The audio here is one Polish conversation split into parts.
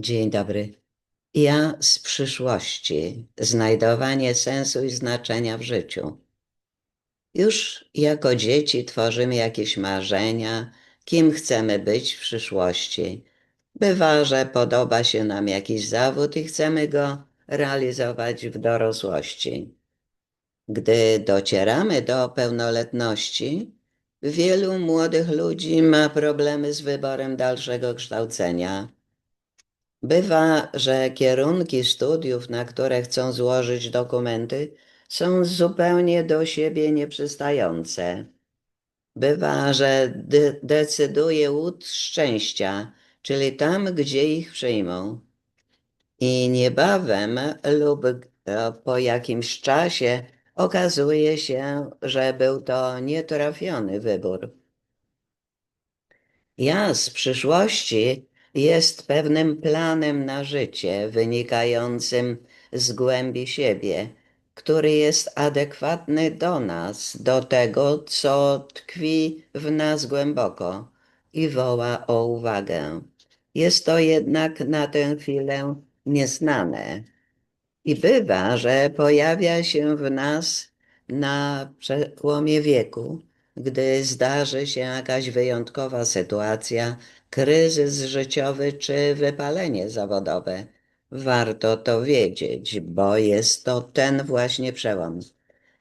Dzień dobry. Ja z przyszłości, znajdowanie sensu i znaczenia w życiu. Już jako dzieci tworzymy jakieś marzenia, kim chcemy być w przyszłości. Bywa, że podoba się nam jakiś zawód i chcemy go realizować w dorosłości. Gdy docieramy do pełnoletności, wielu młodych ludzi ma problemy z wyborem dalszego kształcenia Bywa, że kierunki studiów, na które chcą złożyć dokumenty, są zupełnie do siebie nieprzystające. Bywa, że de decyduje łód szczęścia, czyli tam, gdzie ich przyjmą. I niebawem lub po jakimś czasie okazuje się, że był to nietrafiony wybór. Ja z przyszłości jest pewnym planem na życie wynikającym z głębi siebie, który jest adekwatny do nas, do tego, co tkwi w nas głęboko i woła o uwagę. Jest to jednak na tę chwilę nieznane. I bywa, że pojawia się w nas na przełomie wieku, gdy zdarzy się jakaś wyjątkowa sytuacja, kryzys życiowy czy wypalenie zawodowe. Warto to wiedzieć, bo jest to ten właśnie przełom.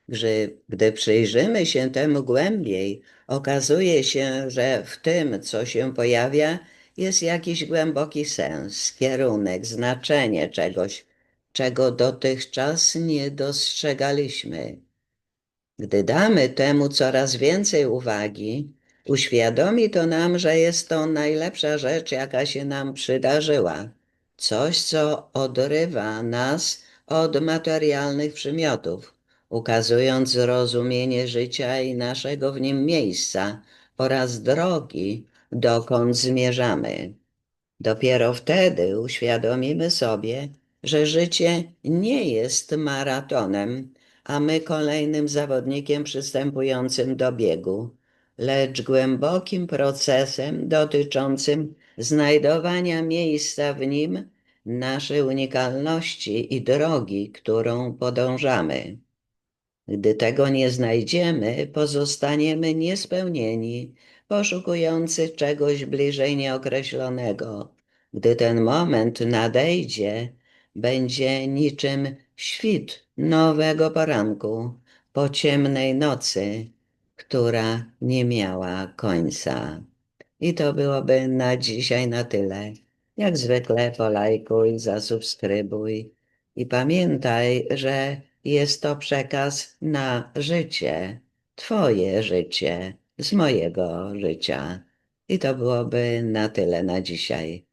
Gdy, gdy przyjrzymy się temu głębiej, okazuje się, że w tym, co się pojawia, jest jakiś głęboki sens, kierunek, znaczenie czegoś, czego dotychczas nie dostrzegaliśmy. Gdy damy temu coraz więcej uwagi, uświadomi to nam, że jest to najlepsza rzecz, jaka się nam przydarzyła. Coś, co odrywa nas od materialnych przymiotów, ukazując zrozumienie życia i naszego w nim miejsca oraz drogi, dokąd zmierzamy. Dopiero wtedy uświadomimy sobie, że życie nie jest maratonem, a my kolejnym zawodnikiem przystępującym do biegu, lecz głębokim procesem dotyczącym znajdowania miejsca w nim naszej unikalności i drogi, którą podążamy. Gdy tego nie znajdziemy, pozostaniemy niespełnieni, poszukujący czegoś bliżej nieokreślonego. Gdy ten moment nadejdzie, będzie niczym świt nowego poranku po ciemnej nocy, która nie miała końca. I to byłoby na dzisiaj na tyle. Jak zwykle polajkuj, zasubskrybuj i pamiętaj, że jest to przekaz na życie, Twoje życie z mojego życia. I to byłoby na tyle na dzisiaj.